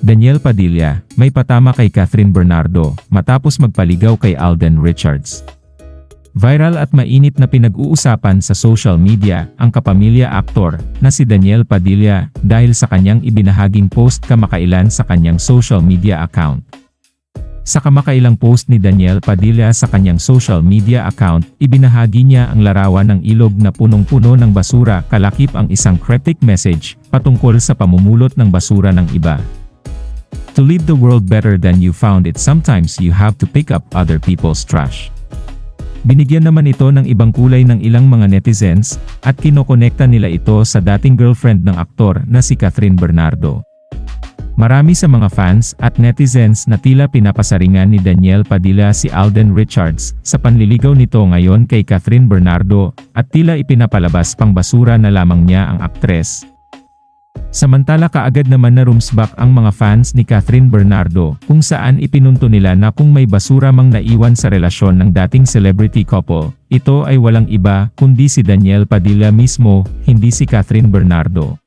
Daniel Padilla, may patama kay Catherine Bernardo matapos magpaligaw kay Alden Richards. Viral at mainit na pinag-uusapan sa social media ang kapamilya aktor na si Daniel Padilla dahil sa kanyang ibinahaging post kamakailan sa kanyang social media account. Sa kamakailang post ni Daniel Padilla sa kanyang social media account, ibinahagi niya ang larawan ng ilog na punong-puno ng basura kalakip ang isang cryptic message patungkol sa pamumulot ng basura ng iba. To leave the world better than you found it sometimes you have to pick up other people's trash. Binigyan naman ito ng ibang kulay ng ilang mga netizens, at kinokonekta nila ito sa dating girlfriend ng aktor na si Catherine Bernardo. Marami sa mga fans at netizens na tila pinapasaringan ni Daniel Padilla si Alden Richards sa panliligaw nito ngayon kay Catherine Bernardo at tila ipinapalabas pang basura na lamang niya ang aktres. Samantala kaagad naman na rumsback ang mga fans ni Catherine Bernardo kung saan ipinunto nila na kung may basura mang naiwan sa relasyon ng dating celebrity couple, ito ay walang iba kundi si Daniel Padilla mismo, hindi si Catherine Bernardo.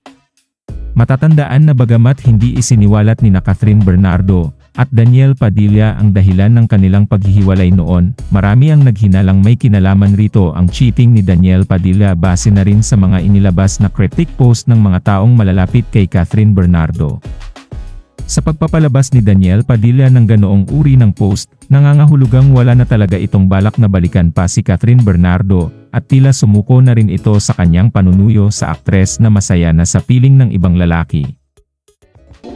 Matatandaan na bagamat hindi isiniwalat ni na Catherine Bernardo at Daniel Padilla ang dahilan ng kanilang paghihiwalay noon, marami ang naghinalang may kinalaman rito ang cheating ni Daniel Padilla base na rin sa mga inilabas na critic post ng mga taong malalapit kay Catherine Bernardo. Sa pagpapalabas ni Daniel Padilla ng ganoong uri ng post, nangangahulugang wala na talaga itong balak na balikan pa si Catherine Bernardo, at tila sumuko na rin ito sa kanyang panunuyo sa aktres na masaya na sa piling ng ibang lalaki.